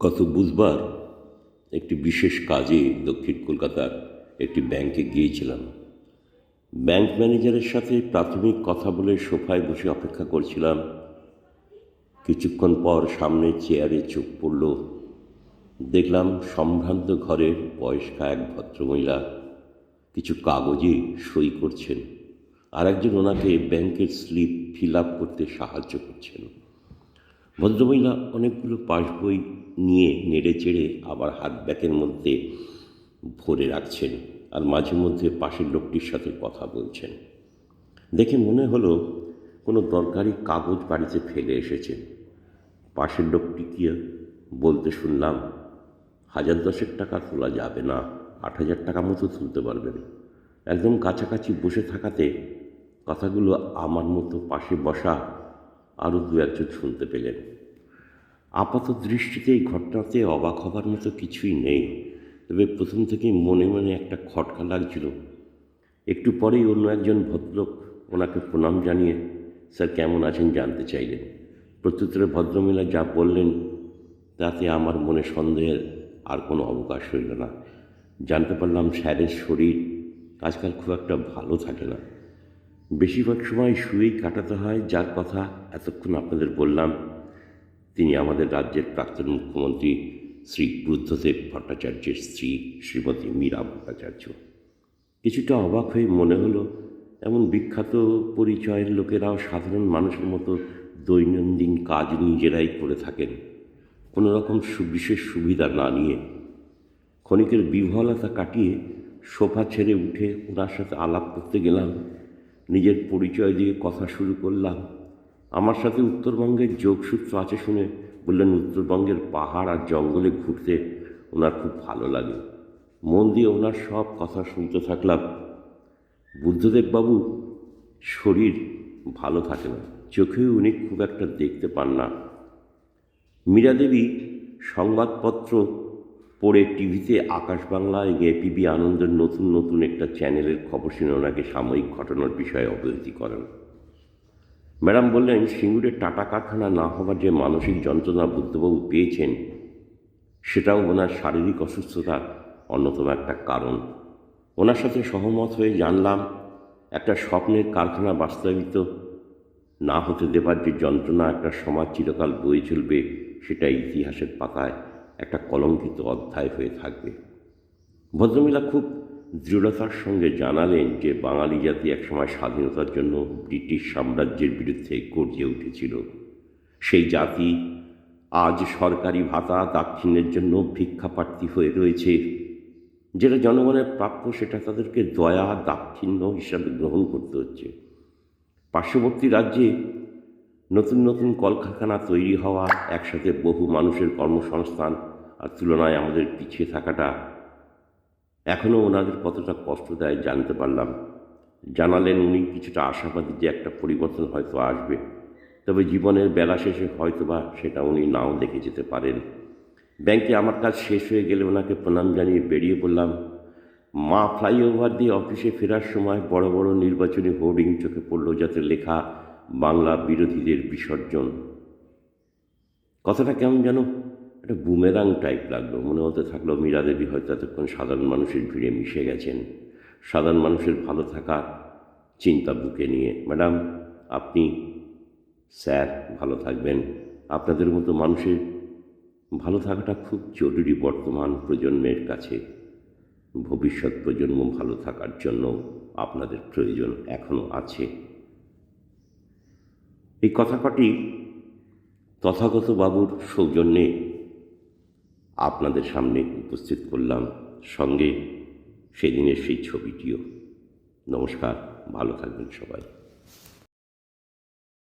গত বুধবার একটি বিশেষ কাজে দক্ষিণ কলকাতার একটি ব্যাংকে গিয়েছিলাম। ব্যাংক ম্যানেজারের সাথে প্রাথমিক কথা বলে সোফায় বসে অপেক্ষা করছিলাম। কিছুক্ষণ পর সামনে চেয়ারে চোখ পড়ল। দেখলাম সম্ভ্রান্ত ঘরের বয়স্কা এক ভদ্রমহিলা কিছু কাগজে সই করছেন আর একজন ওনাকে ব্যাংকের স্লিপ ফিল আপ করতে সাহায্য করছেন। ভদ্রমহিলা অনেকগুলো পাসবই নিয়ে নেড়ে চেড়ে আবার হাত ব্যাগের মধ্যে ভরে রাখছেন আর মাঝে মধ্যে পাশের লোকটির সাথে কথা বলছেন। দেখে মনে হলো কোনো দরকারি কাগজ বাড়িতে ফেলে এসেছেন পাশের লোকটিকে বলতে শুনলাম, হাজার দশেক টাকা তোলা যাবে না, আট হাজার টাকা মতো তুলতে পারবেন। একদম কাছাকাছি বসে থাকাতে কথাগুলো আমার মতো পাশে বসা আরও দু একজন শুনতে পেলেন। আপাত দৃষ্টিতে এই ঘটনাতে অবাক হবার মতো কিছুই নেই। তবে প্রথম থেকেই মনে মনে একটা খটকা লাগছিল। একটু পরেই অন্য একজন ভদ্রলোক ওনাকে প্রণাম জানিয়ে, স্যার, কেমন আছেন জানতে চাইলেন। প্রত্যুত্তরে ভদ্রমহিলা যা বললেন, তাতে আমার মনে সন্দেহের আর কোনো অবকাশ রইল না। জানতে পারলাম স্যারের শরীর আজকাল খুব একটা ভালো থাকে না। বেশিরভাগ সময় শুয়েই কাটাতে হয়, যার কথা এতক্ষণ আপনাদের বললাম। তিনি আমাদের রাজ্যের প্রাক্তন মুখ্যমন্ত্রী শ্রী বুদ্ধদেব ভট্টাচার্যের স্ত্রী শ্রীমতী মীরা ভট্টাচার্য। কিছুটা অবাক হয়ে মনে হলো, এমন বিখ্যাত পরিচয়ের লোকেরাও সাধারণ মানুষের মতো দৈনন্দিন কাজ নিজেরাই করে থাকেন। কোনো রকম বিশেষ সুবিধা না নিয়ে। ক্ষণিকের বিহ্বলতা কাটিয়ে সোফা ছেড়ে উঠে ওনার সাথে আলাপ করতে গেলাম। নিজের পরিচয় দিয়ে কথা শুরু করলাম। আমার সাথে উত্তরবঙ্গের যোগসূত্র আছে শুনে বললেন, উত্তরবঙ্গের পাহাড় আর জঙ্গলে ঘুরতে ওনার খুব ভালো লাগে। মন দিয়ে ওনার সব কথা শুনতে থাকলাম। বুদ্ধদেববাবু, শরীর ভালো থাকে না। চোখেও উনি খুব একটা দেখতে পান না। মীরা দেবী সংবাদপত্র পড়ে টিভিতে আকাশ বাংলা এবং এপিবি আনন্দের নতুন নতুন একটা চ্যানেলের খবর শুনে ওনাকে সাময়িক ঘটনার বিষয়ে অবগতি করেন। ম্যাডাম বললেন, সিঙ্গুরের টাটা কারখানা না হবার যে মানসিক যন্ত্রণা বুদ্ধবাবু পেয়েছেন, সেটাও ওনার শারীরিক অসুস্থতার অন্যতম একটা কারণ। ওনার সাথে সহমত হয়ে জানলাম, একটা স্বপ্নের কারখানা বাস্তবিত না হতে দেবার যে যন্ত্রণা একটা সমাজ চিরকাল বয়ে চলবে, সেটা ইতিহাসের পাতায় একটা কলঙ্কিত অধ্যায় হয়ে থাকবে। ভদ্রমিলা খুব দৃঢ়তার সঙ্গে জানালেন যে বাঙালি জাতি একসময় স্বাধীনতার জন্য ব্রিটিশ সাম্রাজ্যের বিরুদ্ধে গর্জে উঠেছিল। সেই জাতি আজ সরকারি ভাতা দাক্ষিণ্যের জন্য ভিক্ষাপ্রার্থী হয়ে রয়েছে। যেটা জনগণের প্রাপ্য সেটা তাদেরকে দয়া, দাক্ষিণ্য হিসাবে গ্রহণ করতে হচ্ছে। পার্শ্ববর্তী রাজ্যে নতুন নতুন কলকারখানা তৈরি হওয়া, একসাথে বহু মানুষের কর্মসংস্থান তুলনায় আমাদের পিছিয়ে থাকাটা এখনও ওনাদের কতটা কষ্ট দেয় জানতে পারলাম। জানালেন উনি কিছুটা আশাবাদী যে একটা পরিবর্তন হয়তো আসবে। তবে জীবনের বেলা শেষে হয়তো বা সেটা উনি নাও দেখে যেতে পারেন। ব্যাংকে আমার কাজ শেষ হয়ে গেলে ওনাকে প্রণাম জানিয়ে বেরিয়ে পড়লাম। মা ফ্লাইওভার দিয়ে অফিসে ফেরার সময় বড় বড় নির্বাচনী হোর্ডিং চোখে পড়ল যাতে লেখা বাংলা বিরোধীদের বিসর্জন। কথাটা কেমন যেন একটা বুমেরাং টাইপ লাগল। মনে হতে থাকল মীরা দেবী হয়তো এতক্ষণ সাধারণ মানুষের ভিড়ে মিশে গেছেন। সাধারণ মানুষের ভালো থাকার চিন্তা বুকে নিয়ে, ম্যাডাম, আপনি স্যার, ভালো থাকবেন। আপনাদের মতো মানুষের ভালো থাকাটা খুব জরুরি বর্তমান প্রজন্মের কাছে। ভবিষ্যৎ প্রজন্ম ভালো থাকার জন্য আপনাদের প্রয়োজন এখনও আছে। এই কথা কটি তথাগত বাবুর সৌজন্যে আপনাদের সামনে উপস্থিত করলাম। সঙ্গে সেদিনের সেই ছবিটিও। নমস্কার ভালো থাকবেন সবাই।